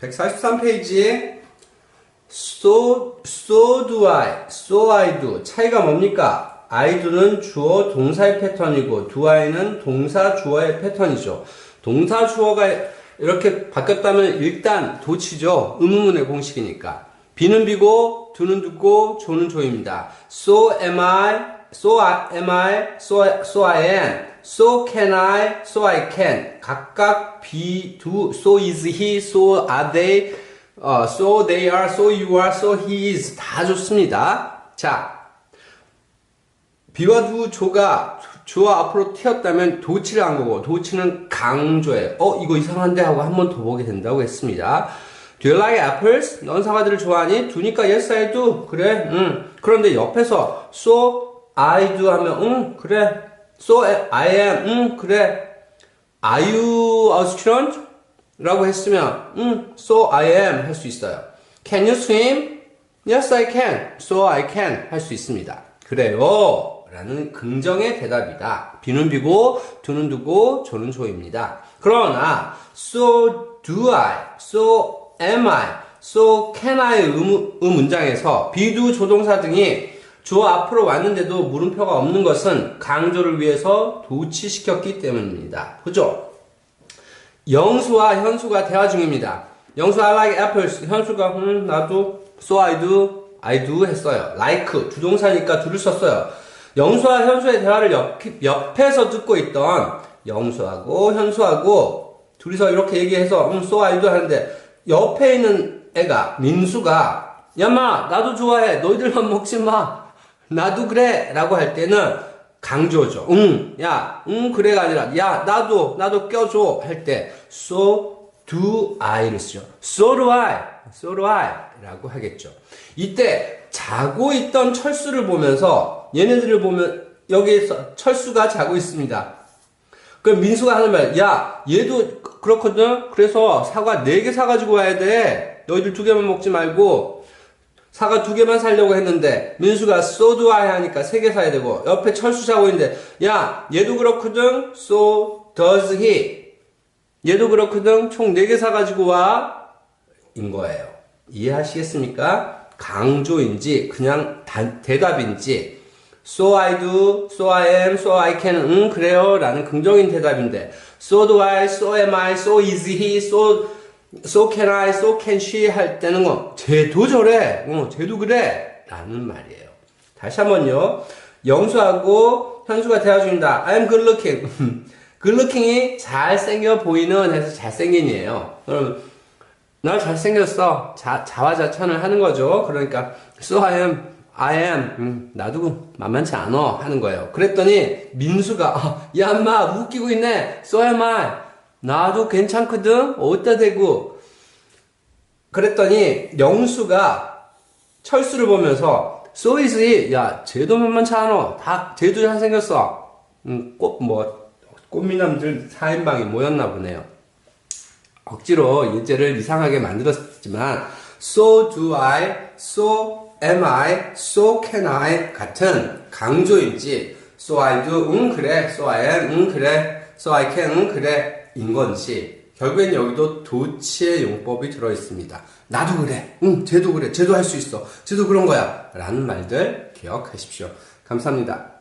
143페이지에 so, so do I, so I do 차이가 뭡니까? I do는 주어 동사의 패턴이고 do I는 동사 주어의 패턴이죠. 동사 주어가 이렇게 바뀌었다면 일단 도치죠. 의문문의 공식이니까. B는 B고 do는 do고 조는 조입니다. So am I, so am I, so, so I am, so can I, so I can. 각각 be, do, so is he, so are they, 어, so they are, so you are, so he is 다 좋습니다. 자, 비와 두 조가 주어 앞으로 튀었다면 도치를 한 거고 도치는 강조예요. 어 이거 이상한데 하고 한 번 더 보게 된다고 했습니다. Do you like apples? 넌 사과들을 좋아하니? 두니까 yes I do. 그래. 응. 그런데 옆에서 so I do 하면 응 그래. So I am 응 그래. Are you a student? 라고 했으면 응 so I am 할 수 있어요. Can you swim? Yes I can. So I can 할 수 있습니다. 그래요. 라는 긍정의 대답이다. 비는 비고, 두는 두고, 조는 조입니다. 그러나, so do I, so am I, so can I 의, 의 문장에서 비두 조동사 등이 주어 앞으로 왔는데도 물음표가 없는 것은 강조를 위해서 도치시켰기 때문입니다. 그죠? 영수와 현수가 대화 중입니다. 영수 I like apples. 현수가 음 나도 so I do I do 했어요. like 주동사니까 do를 썼어요. 영수와 현수의 대화를 옆, 옆에서 듣고 있던 영수하고 현수하고 둘이서 이렇게 얘기해서 음 so I do 하는데 옆에 있는 애가 민수가 야마 나도 좋아해 너희들만 먹지 마 나도 그래 라고 할 때는 강조죠. 응, 야, 응, 그래가 아니라, 야, 나도, 나도 껴줘. 할 때, so do I를 쓰죠. so do I, so do I. 라고 하겠죠. 이때, 자고 있던 철수를 보면서, 얘네들을 보면, 여기에서 철수가 자고 있습니다. 그럼 민수가 하는 말, 야, 얘도 그렇거든? 그래서 사과 4개 사가지고 와야 돼. 너희들 두 개만 먹지 말고, 사과 두 개만 살려고 했는데 민수가 do I 하니까 세 개 사야 되고 옆에 철수 자고 있는데 야 얘도 그렇거든? So does he. 얘도 그렇거든? 총 네 개 사가지고 와 인 거예요. 이해하시겠습니까? 강조인지 그냥 단, 대답인지. So I do, so I am, so I can 응 그래요? 라는 긍정인 대답인데 so do I, so am I, so is he, so so can I, so can she 할 때는 거, 쟤도 저래, 어, 쟤도 그래, 라는 말이에요. 다시 한번요. 영수하고 현수가 대화 중입니다. I'm good looking. good looking이 잘생겨 보이는 해서 잘생긴이에요. 그럼, 나 잘생겼어. 자, 자화자찬을 하는 거죠. 그러니까, so I am, I am, 음, 나도 만만치 않어. 하는 거예요. 그랬더니, 민수가, 아, 야, 엄마, 웃기고 있네. so am I. 나도 괜찮거든? 어디다 대고? 그랬더니 영수가 철수를 보면서 he. 야, 쟤도 만만치 않아. 다, 쟤도 잘생겼어. 음, 꽃, 뭐, 꽃미남들 4인방이 모였나 보네요. 억지로 예제를 이상하게 만들었지만 so do I, so am I, so can I 같은 강조인지 so I do, 응 그래, so I am, 응 그래, so I can, 응 그래 인 건지 결국엔 여기도 도치의 용법이 들어 있습니다. 나도 그래. 응, 쟤도 그래. 쟤도 할 수 있어. 쟤도 그런 거야. 라는 말들 기억하십시오. 감사합니다.